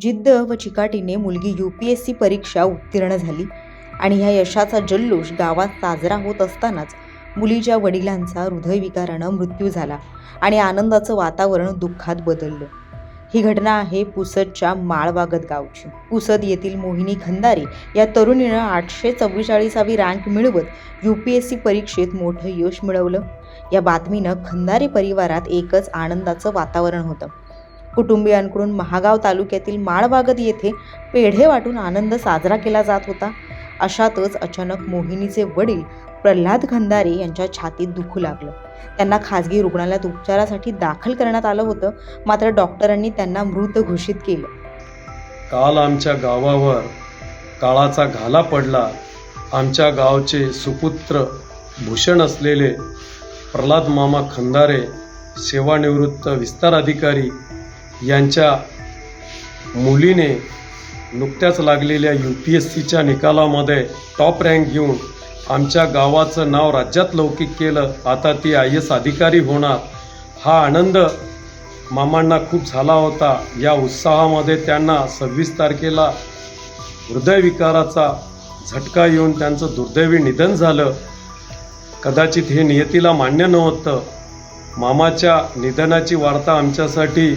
जिद्द व चिकाटीने मुलगी यू पी एस सी परीक्षा उत्तीर्ण झाली आणि ह्या यशाचा जल्लोष गावात साजरा होत असतानाच मुलीच्या वडिलांचा हृदयविकारानं मृत्यू झाला आणि आनंदाचं वातावरण दुःखात बदललं. ही घटना आहे पुसदच्या माळवागत गावची. पुसद येथील मोहिनी खंदारे या तरुणीनं आठशे चव्वेचाळीसावी रँक मिळवत यू पी एस सी परीक्षेत मोठं यश मिळवलं. या बातमीनं खंदारे परिवारात एकच आनंदाचं वातावरण होतं. कुटुंबियांकडून महागाव तालुक्यातील माळवागत येथे पेढे वाटून आनंद साजरा केला जात होता. अशातच अचानक मोहिनीचे वडील प्रल्हाद खंदारे यांच्या छातीत दुखू लागलं. त्यांना खाजगी रुग्णालयात उपचारासाठी दाखल करण्यात आलं होतं. मात्र डॉक्टरांनी त्यांना मृत घोषित केलं. काल आमच्या गावावर काळाचा घाला पडला. आमच्या गावचे सुपुत्र भूषण असलेले प्रल्हाद मामा खंदारे सेवानिवृत्त विस्तार अधिकारी यांच्या मुलीने नुकत्याच लागलेल्या यू पी एस सीच्या निकालामध्ये टॉप रँक घेऊन आमच्या गावाचं नाव राज्यात लौकिक केलं. आता ती आय एस अधिकारी होणार. हा आनंद मामांना खूप झाला होता. या उत्साहामध्ये त्यांना सव्वीस तारखेला हृदयविकाराचा झटका येऊन त्यांचं दुर्दैवी निधन झालं. कदाचित हे नियतीला मान्य नव्हतं. मामाच्या निधनाची वार्ता आमच्यासाठी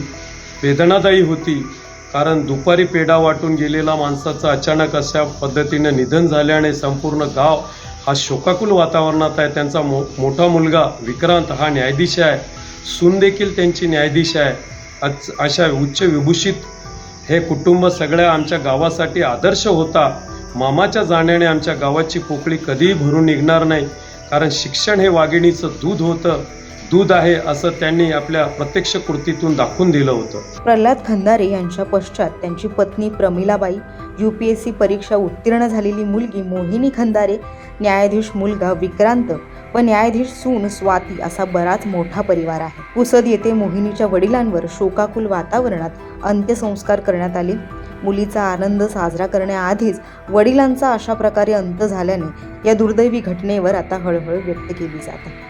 वेदनादायी होती. कारण दुपारी पेढा वाटून गेलेला माणसाचं अचानक अशा पद्धतीनं निधन झाल्याने संपूर्ण गाव हा शोकाकुल वातावरणात आहे. त्यांचा मो मोठा मुलगा विक्रांत हा न्यायाधीश आहे. सून देखील त्यांची न्यायाधीश आहे. अच- अशा उच्च विभूषित हे कुटुंब सगळ्या आमच्या गावासाठी आदर्श होता. मामाच्या जाण्याने आमच्या गावाची पोकळी कधीही भरून निघणार नाही. कारण शिक्षण हे वाघिणीचं दूध होतं. दूध आहे असं त्यांनी आपल्या प्रत्यक्ष कृतीतून दाखवून दिलं होतं. प्रल्हाद खंदारे यांच्या पश्चात त्यांची पत्नी Pramilabai U P S C परीक्षा उत्तीर्ण झालेली मुलगी मोहिनी खंदारे न्यायाधीश मुलगा विक्रांत व न्यायाधीश सून स्वाती असा बराच मोठा परिवार आहे. पुसद येथे मोहिनीच्या वडिलांवर शोकाकुल वातावरणात अंत्यसंस्कार करण्यात आले. मुलीचा आनंद साजरा करण्याआधीच वडिलांचा अशा प्रकारे अंत झाल्याने या दुर्दैवी घटनेवर आता हळहळ व्यक्त केली जात आहे.